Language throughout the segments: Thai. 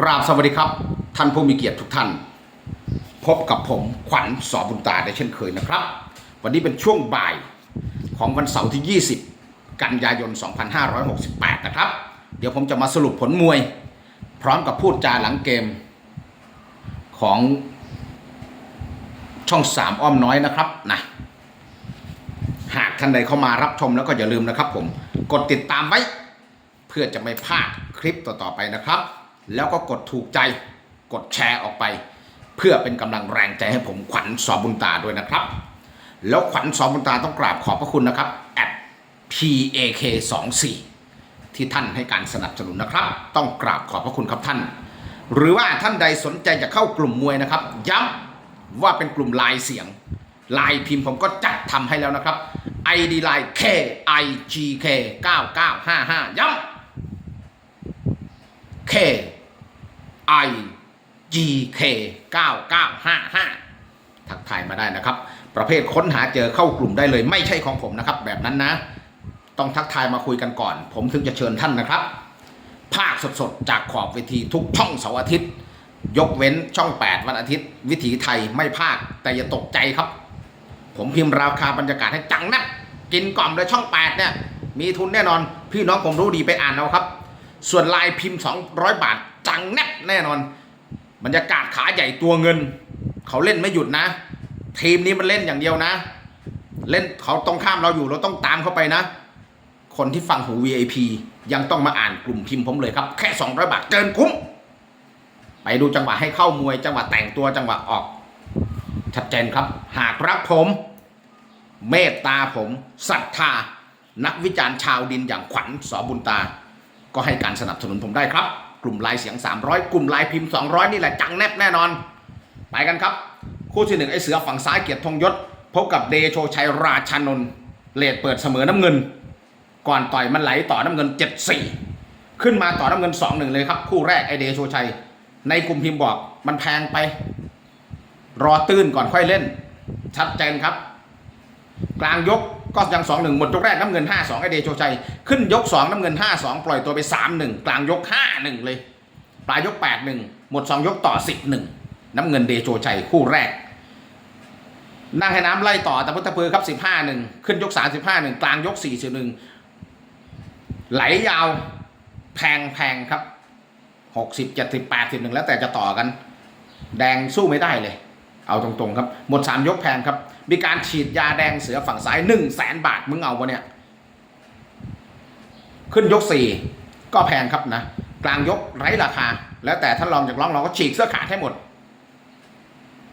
กราบสวัสดีครับ ท่านผู้มีเกียรติทุกท่าน พบกับผมขวัญสอบุญตาได้เช่นเคยนะครับ วันนี้เป็นช่วงบ่ายของวันเสาร์ที่ 20 กันยายน 2568 นะครับ เดี๋ยวผมจะมาสรุปผลมวย พร้อมกับพูดจาหลังเกม ของช่อง 3 อ้อมน้อยนะครับนะหากท่านใดเข้ามารับชมแล้วก็อย่าลืมนะครับผมกดติดตามไว้ เพื่อจะไม่พลาดคลิปต่อๆไปนะครับ แล้วก็กดถูกใจกดแชร์ออกไป เพื่อเป็นกำลังแรงใจให้ผมขวัญสอบุญตาด้วยนะครับ แล้วขวัญสอบุญตาต้องกราบขอบพระคุณนะครับ at pak 2 4 ที่ท่านให้การสนับสนุนนะครับ ต้องกราบขอบพระคุณครับท่าน หรือว่าท่านใดสนใจจะเข้ากลุ่มมวยนะครับ ย้ำว่าเป็นกลุ่มลายเสียงลายพิมพ์ผมก็จัดทำให้แล้วนะครับ ID ไลน์ K I G K 9955ย้ำ K I G K 9955 ทักทายมาได้นะครับ ประเภทค้นหาเจอเข้ากลุ่มได้เลย ไม่ใช่ของผมนะครับ แบบนั้นนะ ต้องทักทายมาคุยกันก่อน ผมถึงจะเชิญท่านนะครับ ภาคสดๆ จากขอบเวทีทุกช่องเสาร์อาทิตย์ ยกเว้นช่อง 8 วันอาทิตย์ วิถีไทยไม่ภาค แต่อย่าตกใจครับ ผมพิมพ์ราคาบรรยากาศให้จังนะกินกล่อมเลยช่อง 8 เนี่ย มีทุนแน่นอน พี่น้องผมรู้ดีไปอ่านเอาครับ ส่วนลายพิมพ์ 200 บาท จังแนบแน่นอน บรรยากาศขาใหญ่ตัวเงิน เขาเล่นไม่หยุดนะ ทีมนี้มันเล่นอย่างเดียวนะ เล่นเขาตรงข้ามเราอยู่เราต้องตามเข้าไปนะ คนที่ฟังหู VIP ยังต้องมาอ่านกลุ่มพิมพ์ผมเลยครับ แค่ 200 บาทเกินคุ้ม ไปดูจังหวะให้เข้ามวย จังหวะแต่งตัวจังหวะออก ชัดเจนครับ หากรักผม เมตตาผมศรัทธานักวิจารณ์ชาวดินอย่างขวัญสอบุญตา ก็ให้การสนับสนุนผมได้ครับ กลุ่มลายเสียง 300 กลุ่มลายพิมพ์ 200 นี่แหละจังแนบแน่นอน ไปกันครับ คู่ที่หนึ่งไอ้เสือฝั่งซ้ายเกียรติธงยศ พบกับเดโชชัยราชานนท์เลดเปิดเสมอน้ำเงิน ก่อนต่อยมันไหลต่อน้ำเงิน 7-4 ขึ้นมาต่อน้ำเงิน 2-1 เลยครับ คู่แรกไอเดโชชัย ในกลุ่มพิมพ์บอกมันแพงไป รอตื้นก่อนค่อยเล่น ชัดเจนครับ กลางยก ก็ยังสองหนึ่งหมดยกแรกน้ำเงินห้าสองไอเดโชชัย ขึ้นยกสองน้ำเงินห้าสองปล่อยตัวไปสามหนึ่งกลางยกห้าหนึ่งเลย ปลายยกแปดหนึ่งหมดสองยกต่อสิบหนึ่งน้ำเงินเดโชชัยคู่แรก นั่งให้น้ำไล่ต่อแต่พุทธเพลครับสิบห้าหนึ่งขึ้นยกสามสิบห้าหนึ่งกลางยกสี่สิบหนึ่งไหลยาวแพงแพงครับหกสิบเจ็ดสิบแปดสิบหนึ่งแล้วแต่จะต่อกัน แดงสู้ไม่ได้เลย เอาตรงๆครับ หมดสามยกแพงครับ มีการฉีดยาแดงเสือฝั่งซ้าย1 0 0 0 0แสนบาทมึงเอาวะเนี่ย ขึ้นยก 4 ก็แพงครับนะ กลางยกไร้ราคา แล้วแต่ท่านลองจากร้องเราก็ฉีกเสื้อขาดให้หมด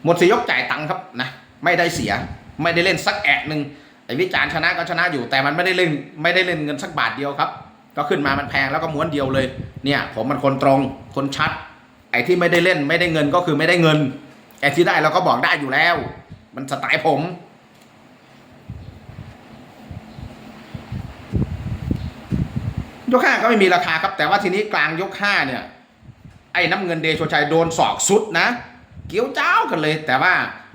หมดสี่ยกจ่ายตังค์ครับนะไม่ได้เสียไม่ได้เล่นสักแอะหนึ่งไอ้วิจารณ์ชนะก็ชนะอยู่แต่มันไม่ได้เล่นไม่ได้เล่นเงินสักบาทเดียวครับ ก็ขึ้นมามันแพงแล้วก็ม้วนเดียวเลย เนี่ยผมมันคนตรงคนชัด ไอ้ที่ไม่ได้เล่นไม่ได้เงินก็คือไม่ได้เงินไอ้ที่ได้เราก็บอกได้อยู่แล้ว มันสไตล์ผม ยกห้าก็ไม่มีราคาครับ แต่ว่าทีนี้กลางยกห้าเนี่ย ไอ้น้ำเงินเดชชัยโดนศอกสุดนะ เกี้ยวเจ้ากันเลย แต่ว่า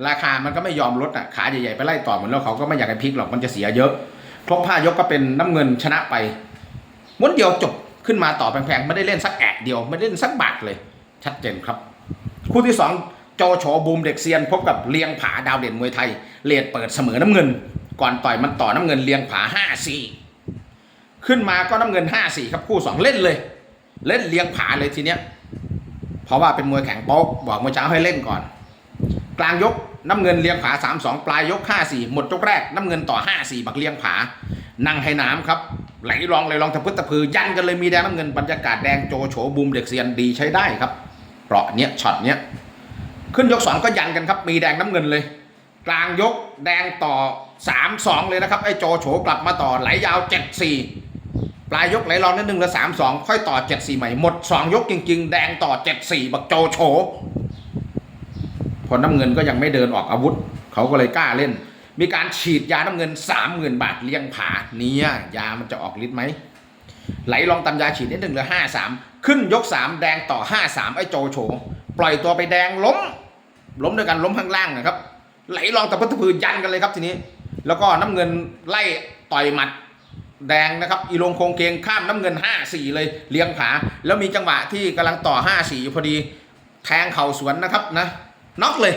ราคามันก็ไม่ยอมลดอะขาใหญ่ๆไปไล่ต่อเหมือนแล้วเขาก็ไม่อยากให้พลิกหรอกมันจะเสียเยอะครบห้ายกก็เป็นน้ำเงินชนะไปม้วนเดียวจบขึ้นมาต่อแพงๆ ไม่ได้เล่นสักแอะเดียว ไม่ได้เล่นสักบาทเลย ชัดเจนครับ คู่ที่สอง โจโฉบูมเด็กเซียน พบกับเลียงผาดาวเด่นมวยไทยเลดเปิดเสมอน้ำเงิน ก่อนต่อยมันต่อน้ำเงินเลียงผาห้าสี่ขึ้นมาก็น้ำเงินห้าสี่ครับคู่สองเล่นเลย เล่นเลียงผาเลยทีเนี้ยเพราะว่าเป็นมวยแข่งโป๊กบอกมื่อเช้าให้เล่นก่อน กลางยกน้ำเงินเลียงผา3-2ปลายยก5-4หมดยกแรกน้ำเงินต่อ5-4บักเลียงผา นั่งให้น้ำครับไหลรองไหลรองตะพึดตะพือยันกันเลยมีแดงน้ำเงินบรรยากาศแดงโจโฉบูมเด็กเซียนดีใช้ได้ครับเปราะเนี้ยช็อตเนี้ย ขึ้นยก 2 ก็ยันกันครับ มีแดงน้ำเงินเลย กลางยกแดงต่อ 3-2 เลยนะครับ ไอ้โจโฉกลับมาต่อไหลยาว 7-4 ปลายยกไหลรองนิดนึงเหลือสามสองค่อยต่อเจ็ดสี่ใหม่หมดสองยกจริง ๆ แดงต่อเจ็ดสี่บักโจโฉพอน้ำเงินก็ยังไม่เดินออกอาวุธ เขาก็เลยกล้าเล่น มีการฉีดยาน้ำเงินสามหมื่นบาทเลี้ยงผาเนี่ยยามันจะออกฤทธิ์ไหมไหลลองตำยาฉีดนิดหนึ่งเหลือห้าสามขึ้นยกสามแดงต่อห้าสามไอ้โจโฉปล่อยตัวไปแดงล้ม ล้มด้วยกันล้มข้างล่างนะครับ ไหลลองตะพุตะพือยันกันเลยครับทีนี้ แล้วก็น้ำเงินไล่ต่อยหมัดแดงนะครับอีลงโคงเคงข้ามน้ำเงิน 5-4 เลยเลี้ยงผาแล้วมีจังหวะที่กำลังต่อ 5-4 อยู่พอดีแทงเข่าสวนนะครับนะน็อกเลย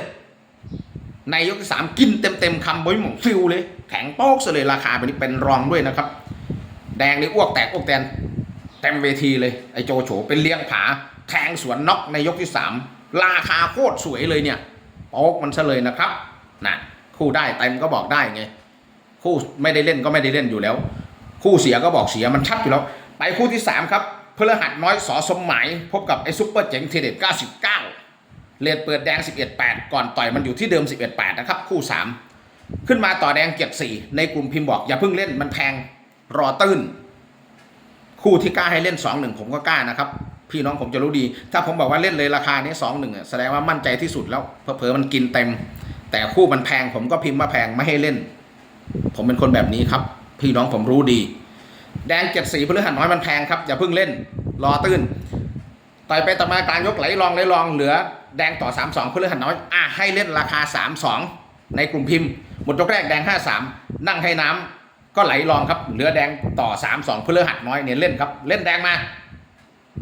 ในยกที่สามกินเต็มเต็มคำบอยหมองฟิวเลย แข็งโป๊กเลยราคาไปนี้เป็นรองด้วยนะครับ แดงนี่อ้วกแตกอ้วกแตนเต็มเวทีเลยไอโจโฉเป็นเลี้ยงผาแทงสวนน็อกในยกที่สาม ราคาโคตรสวยเลยเนี่ยโป๊กมันซะเลยนะครับนะคู่ได้เต็มก็บอกได้ไงคู่ไม่ได้เล่นก็ไม่ได้เล่นอยู่แล้ว คู่เสียก็บอกเสียมันชัดอยู่แล้ว ไปคู่ที่ 3 ครับพฤหัสน้อยสอสมหมายพบกับไอ้ซุปเปอร์เจ๋งเทเด็ด99เลดเปิดแดง 11-8 ก่อนต่อยมันอยู่ที่เดิม 11-8 นะครับ คู่ 3 ขึ้นมาต่อแดง 7-4 ในกลุ่มพิมพ์บอก อย่าเพิ่งเล่นมันแพงรอตื้น คู่ที่กล้าให้เล่น 2-1 ผมก็กล้านะครับ พี่น้องผมจะรู้ดี ถ้าผมบอกว่าเล่นเลยราคานี้2-1อะแสดงว่ามั่นใจที่สุดแล้วเผลอมันกินเต็ม แต่คู่มันแพงผมก็พิมพ์ว่าแพงไม่ให้เล่น ผมเป็นคนแบบนี้ครับ พี่น้องผมรู้ดี แดงเจ็ดสีพฤหัสน้อยมันแพงครับอย่าเพิ่งเล่น รอตื้นต่อยไปต่อมากลางยกไหลรองไหลรองเหลือ แดงต่อ3 2พฤหัสน้อยอะให้เล่นราคา3 2ในกลุ่มพิมพ์หมดยกแรกแดง5 3นั่งให้น้ำก็ไหลรองครับเหลือแดงต่อ3 2พฤหัสน้อยเนี่ยเล่นครับ เล่นแดงมา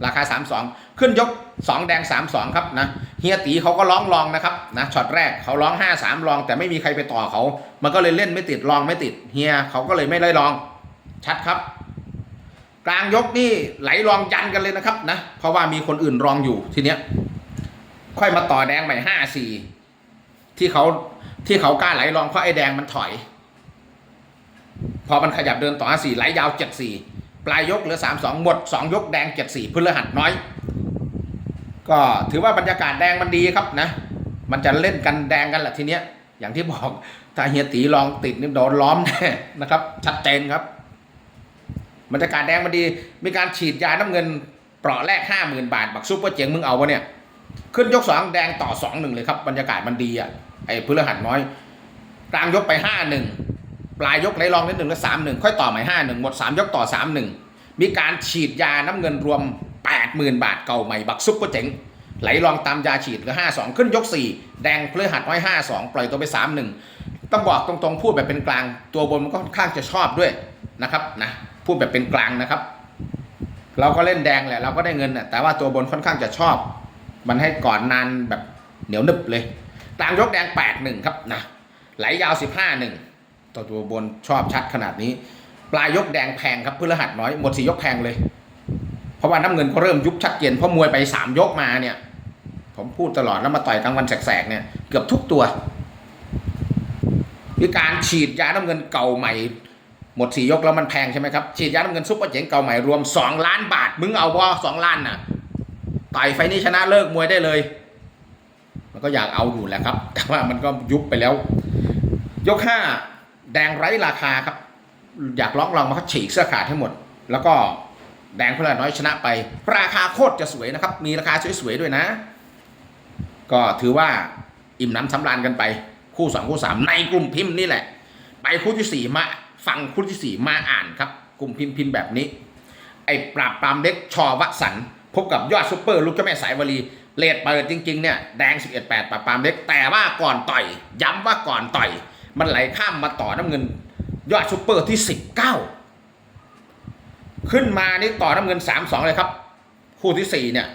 ราคา 3 2 ขึ้นยก 2 แดง 3 2 ครับนะเฮียตีเขาก็ร้องรองนะครับนะช็อตแรกเขาร้อง 5 3รอง แต่ไม่มีใครไปต่อเขา มันก็เลยเล่นไม่ติดรองไม่ติดเฮียเขาก็เลยไม่ได้รอง ชัดครับ กลางยกนี่ไหลรองยันกันเลยนะครับนะเพราะว่ามีคนอื่นรองอยู่ทีเนี้ยค่อยมาต่อแดงใหม่ห้าสี่ที่เขาที่เขากล้าไหลรองเพราะไอ้แดงมันถอย พอมันขยับเดินต่อห้าสี่ไหลยาวเจ็ดสี่ ปลายยกเหลือสามสองหมดสองยกแดงเจ็ดสี่พฤหัสน้อย ก็ถือว่าบรรยากาศแดงมันดีครับนะ มันจะเล่นกันแดงกันแหละทีเนี้ย อย่างที่บอกถ้าเฮียตีลองติดนี่โดนล้อมแน่นะครับ ชัดเจนครับบรรยากาศแดงมันดี มีการฉีดยาน้ำเงินเปราะแรกห้าหมื่นบาท บักซุปเปอร์เจ๋งมึงเอาวะเนี่ย ขึ้นยกสองแดงต่อสองหนึ่งเลยครับ บรรยากาศมันดีอะไอ้พฤหัสน้อยกลางยกไปห้าหนึ่ง ปลายยกไหลรองนิดหนึ่งแล้วสามหนึ่งค่อยต่อใหม่ห้าหนึ่งหมดสามยกต่อสามหนึ่งมีการฉีดยาน้ำเงินรวมแปดหมื่นบาทเก่าใหม่บักซุปเปอร์เจ๋งไหลรองตามยาฉีดก็ห้าสองขึ้นยกสี่แดงเพฤหัสน้อยห้าสองปล่อยตัวไปสามหนึ่งต้องบอกตรงๆพูดแบบเป็นกลาง ตัวบนมันก็ค่อนข้างจะชอบด้วยนะครับนะพูดแบบเป็นกลางนะครับ เราก็เล่นแดงแหละเราก็ได้เงินนะแต่ว่าตัวบนค่อนข้างจะชอบ มันให้ก่อนนานแบบเหนียวนึบเลยกลางยกแดงแปดหนึ่งครับนะไหลยาวสิบห้าหนึ่ง ตัวตัวบนชอบชัดขนาดนี้ ปลายยกแดงแพงครับพฤหัสน้อยหมดสี่ยกแพงเลย เพราะว่าน้ำเงินเขาเริ่มยุบชัดเจนเพราะมวยไปสามยกมาเนี่ย ผมพูดตลอดแล้วมาต่อยกลางวันแสกๆเนี่ยเกือบทุกตัวมีการฉีดยาน้ำเงินเก่าใหม่ หมดสี่ยกแล้วมันแพงใช่ไหมครับฉีดยาน้ำเงินซุปเปอร์เจ๋งเก่าใหม่รวม2ล้านบาทมึงเอาบอสองล้านน่ะต่อยไฟนี้ชนะเลิกมวยได้เลย มันก็อยากเอาอยู่แหละครับ แต่ว่ามันก็ยุบไปแล้ว ยกห้า แดงไร้ราคาครับ อยากร้องลองมาเขาฉีกเสื้อขาดให้หมด แล้วก็แดงพลาน้อยชนะไป ราคาโคตรจะสวยนะครับ มีราคาสวยๆด้วยนะ ก็ถือว่าอิ่มน้ำสำราญกันไป คู่สองคู่สามในกลุ่มพิมพ์นี่แหละ ไปคู่ที่สี่มาฟังคู่ที่สี่มาอ่านครับ กลุ่มพิมพ์พิมพ์แบบนี้ ไอ้ปราบปรามเด็กชอวสันต์พบกับยอดซุปเปอร์ลูกเจ้าแม่สายวลีเลดเปิดจริงๆเนี่ยแดง 11 8ปราบปรามเด็กแต่ว่าก่อนต่อย ย้ำว่าก่อนต่อย มันไหลข้ามมาต่อน้ำเงิน ยอดซุปเปอร์ที่ 19 ขึ้นมานี่ต่อน้ำเงิน 3-2 เลยครับ คู่ที่ 4 เนี่ย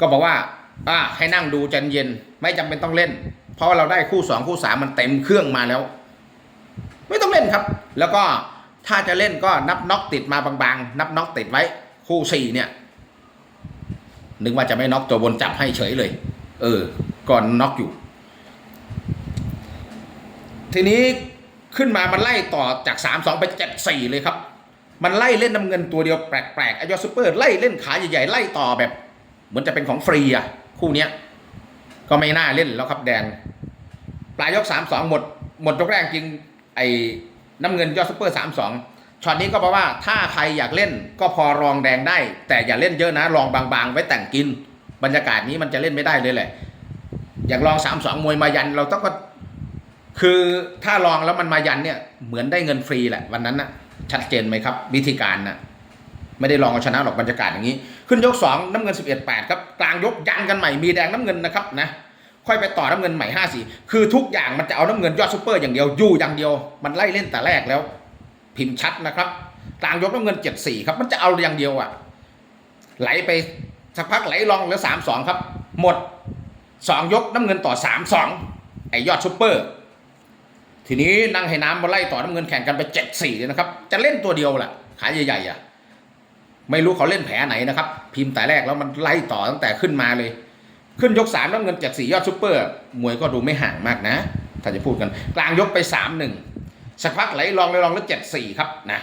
ก็บอกว่าอ่าให้นั่งดูใจเย็นไม่จำเป็นต้องเล่น เพราะว่าเราได้คู่ 2 คู่ 3 มันเต็มเครื่องมาแล้ว ไม่ต้องเล่นครับ แล้วก็ถ้าจะเล่นก็นับน็อกติดมาบางๆ นับน็อกติดไว้คู่สี่เนี่ยนึกว่าจะไม่น็อกตัวบนจับให้เฉยเลย เออก่อนน็อกอยู่ ทีนี้ขึ้นมามันไล่ต่อจาก 3 2 ไป 7 4 เลยครับ มันไล่เล่นน้ำเงินตัวเดียวแปลกๆไอยอดซูเปอร์ไล่เล่นขาใหญ่ๆไล่ต่อแบบ เหมือนจะเป็นของฟรีอะ คู่เนี้ย ก็ไม่น่าเล่นแล้วครับแดง ปลายยก 3 2 หมด หมดยกแรกจริง ไอ้น้ำเงินยอดซูเปอร์ 3 2ช็อตนี้ก็แปลว่าถ้าใครอยากเล่นก็พอรองแดงได้ แต่อย่าเล่นเยอะนะรองบางๆ ไว้แต่งกิน บรรยากาศนี้มันจะเล่นไม่ได้เลยแหละ อย่างรอง 3 2 มวยมายันเราต้องก็ คือถ้าลองแล้วมันมายันเนี่ยเหมือนได้เงินฟรีแหละวันนั้นนะชัดเจนไหมครับ วิธีการนะไม่ได้ลองเอาชนะหรอกบรรยากาศอย่างนี้ ขึ้นยก 2 น้ำเงิน 11 8 ครับ กลางยกยันกันใหม่มีแดงน้ำเงินนะครับนะค่อยไปต่อน้ำเงินใหม่5 4คือทุกอย่างมันจะเอาน้ำเงินยอดซูเปอร์อย่างเดียวอยู่อย่างเดียว มันไล่เล่นแต่แรกแล้ว พิมพ์ชัดนะครับกลางยกน้ำเงินเจ็ดสี่ครับ มันจะเอาอย่างเดียวอะไหลไปสักพักไหลลองเหลือสามสองครับ หมดสองยกน้ำเงินต่อสามสองไอยอดซุปเปอร์ ทีนี้นั่งให้น้ำมาไล่ต่อน้ำเงินแข่งกันไปเจ็ดสี่เลยนะครับ จะเล่นตัวเดียวแหละขาใหญ่ๆอะไม่รู้เขาเล่นแผลไหนนะครับ พิมพ์แต่แรกแล้วมันไล่ต่อตั้งแต่ขึ้นมาเลย ขึ้นยกสามน้ำเงินเจ็ดสี่ยอดซุปเปอร์มวยก็ดูไม่ห่างมากนะ ถ้าจะพูดกัน กลางยกไปสามหนึ่งสักพักไหลลองเลยลองแล้วเจ็ดสี่ครับนะ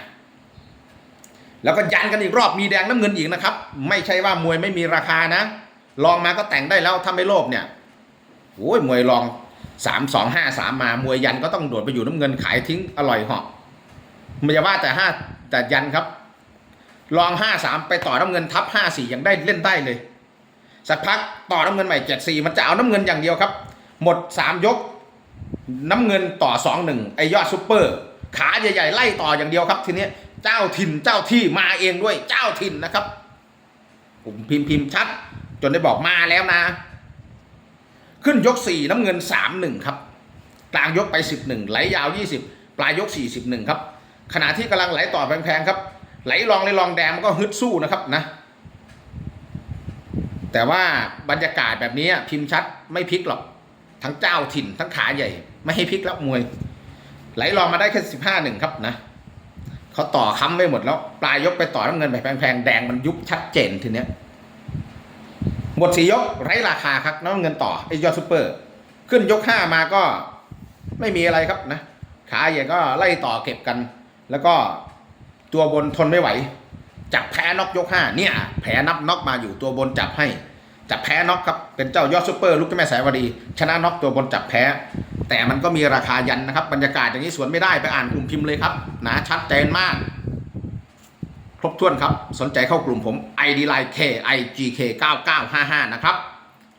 แล้วก็ยันกันอีกรอบมีแดงน้ำเงินอีกนะครับ ไม่ใช่ว่ามวยไม่มีราคานะ ลองมาก็แต่งได้แล้วถ้าไม่โลภเนี่ยโอ้ยมวยลอง สามสองห้าสามมามวยยันก็ต้องโดดไปอยู่น้ำเงินขายทิ้งอร่อยเหาะไม่จะว่าแต่ห้าแต่ยันครับ ลองห้าสามไปต่อน้ำเงินทับห้าสี่ยังได้เล่นได้เลย สักพักต่อน้ำเงินใหม่เจ็ดสี่มันจะเอาน้ำเงินอย่างเดียวครับ หมดสามยก น้ำเงินต่อสองหนึ่งไอยอดซุปเปอร์ ขาใหญ่ๆไล่ต่ออย่างเดียวครับ ทีนี้เจ้าถิ่นเจ้าที่มาเองด้วยเจ้าถิ่นนะครับผมพิมพ์พิมพ์ชัด จนได้บอกมาแล้วนะ ขึ้นยกสี่น้ำเงินสามหนึ่งครับ กลางยกไปสิบหนึ่งไหลยาวยี่สิบปลายยกสี่สิบหนึ่งครับ ขณะที่กำลังไหลต่อแพงๆครับ ไหลลองเลยลองแดงมันก็ฮึดสู้นะครับนะ แต่ว่าบรรยากาศแบบนี้พิมพ์ชัดไม่พลิกหรอก ทั้งเจ้าถิ่นทั้งขาใหญ่ ไม่ให้พลิกแล้วมวย ไหลลองมาได้แค่สิบห้าหนึ่งครับนะเขาต่อค้ำไปหมดแล้ว ปลายยกไปต่อน้ำเงินไปแพงๆแดงมันยุบชัดเจนทีเนี้ย หมดสี่ยกไร้ราคาครับน้ำเงินต่อไอยอดซูเปอร์ ขึ้นยกห้ามาก็ไม่มีอะไรครับนะขาใหญ่ก็ไล่ต่อเก็บกัน แล้วก็ตัวบนทนไม่ไหว จับแพ้น็อกยกห้าเนี่ย แผลนับน็อกมาอยู่ตัวบนจับให้จับแพ้น็อกครับเป็นเจ้ายอดซูเปอร์ลูกเจ้าแม่สายวดี ชนะน็อกตัวบนจับแพ้ แต่มันก็มีราคายันนะครับ บรรยากาศอย่างนี้สวนไม่ได้ไปอ่านกลุ่มพิมพ์เลยครับนะชัดเจนมาก ครบถ้วนครับ สนใจเข้ากลุ่มผม ID Line K I G K 9955 นะครับ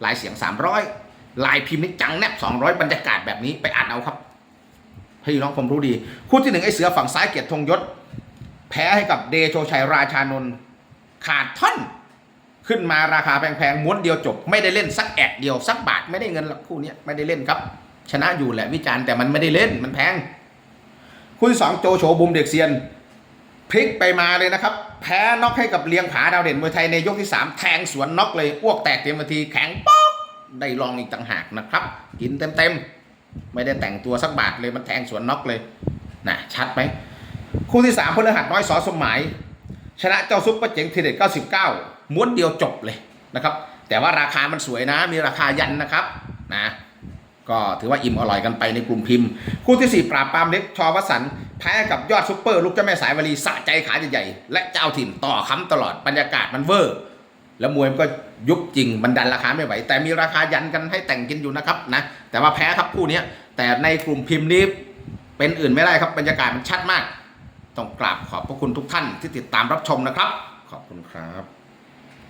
ลายเสียง 300 ลายพิมพ์นี่จังแนบ 200 บรรยากาศแบบนี้ไปอ่านเอาครับให้น้องผมรู้ดี คู่ที่หนึ่งไอ้เสือฝั่งซ้ายเกียรติธงยศ แพ้ให้กับเดโชชัยราชานนท์ขาดท่อนขึ้นมาราคาแพงๆม้วนเดียวจบ ไม่ได้เล่นสักแอะเดียวสักบาทไม่ได้เงินหรอกคู่นี้ไม่ได้เล่นครับ ชนะอยู่แหละวิจารณ์แต่มันไม่ได้เล่นมันแพง คู่ที่สองโจโฉบุมเด็กเซียน พลิกไปมาเลยนะครับ แพ้น็อกให้กับเลียงผาดาวเด่นมวยไทยในยกที่ 3 แทงสวนน็อกเลยอ้วกแตกเต็มทีแข็งป๊อกได้ลองอีกต่างหากนะครับ กินเต็มๆ ไม่ได้แต่งตัวสักบาทเลยมันแทงสวนน็อกเลยนะชัดไหมคู่ที่3พลหัดน้อยสอสมหมาย ชนะเจ้าซุปเปอร์เจ๋งทีเด็ด99 ม้วนเดียวจบเลยนะครับ แต่ว่าราคามันสวยนะมีราคายันนะครับนะ ก็ถือว่าอิ่มอร่อยกันไปในกลุ่มพิมพ์คู่ที่ 4 ปราบปรามเล็กชอวสันต์แพ้กับยอดซุปเปอร์ลูกเจ้าแม่สายวลีสะใจขาใหญ่ๆและเจ้าถิ่นต่อค้ำตลอดบรรยากาศมันเวอร์ แล้วมวยมันก็ยุบจริงมันดันราคาไม่ไหว แต่มีราคายันกันให้แต่งกินอยู่นะครับนะแต่ว่าแพ้ครับคู่นี้แต่ในกลุ่มพิมพ์นี้เป็นอื่นไม่ได้ครับบรรยากาศมันชัดมาก ต้องกราบขอบพระคุณทุกท่านที่ติดตามรับชมนะครับ ขอบคุณครับ